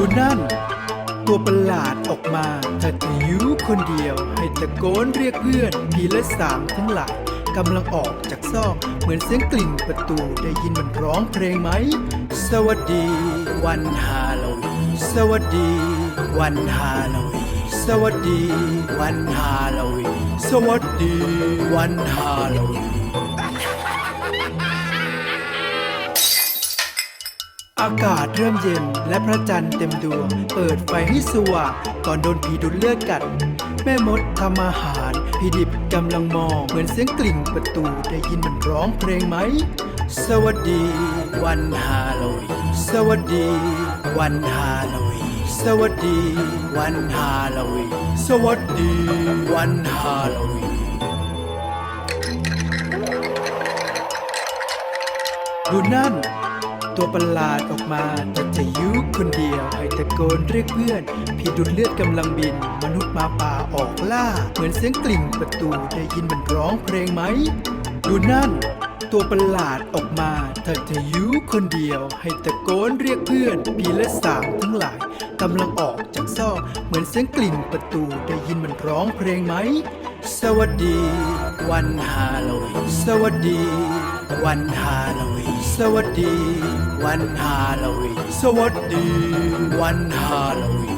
ดูนั่น ตัวประหลาดออกมาเธอจะอยูคนเดียว ให้ตะโกนเรียกเพื่อนผีและสางทั้งหลายกำลังออกจากซอก เหมือนเสียงกลิ่งประตูได้ยินมันร้องเพลงไหม สวัสดีวันฮาโลวีนสวัสดีวันฮาโลวีนสวัสดีวันฮาโลวีนสวัสดีวันฮาโลวีน อากาศเริ่มเย็นและพระจันทร์เต็มดวง เปิดไฟให้สว่างก่อนโดนผีดูดเลือดกัด แม่มดทำอาหารพี่ดิบกำลังมอง เหมือนเสียงกลิ่งประตูได้ยินมันร้องเพลงไหม สวัสดี วันฮาโลวีนสวัสดี วันฮาโลวีนสวัสดี วันฮาโลวีนสวัสดี วันฮาโลวีนดูนั่น ตัวประหลาดออกมา แต่จะยุคนเดียวให้ตะโกนเรียกเพื่อนพี่ดุดเลือดกำลังบิน มนุษย์มาป่าออกล่า เหมือนเสียงกลิ่งประตูได้ยินมันร้องเพลงไหม ดูนั่น ตัวประหลาดออกมาเธอจะยุคนเดียว ให้ตะโกนเรียกเพื่อนพี่และสางทั้งหลายกำลังออกจากซอกเหมือนเสียงกลิ่งประตูได้ยินมันร้องเพลงไหม สวัสดี วันฮาโลวีนสวัสดี วันฮาโลวีนสวัสดี วันฮาโลวีนสวัสดี วันฮาโลวีน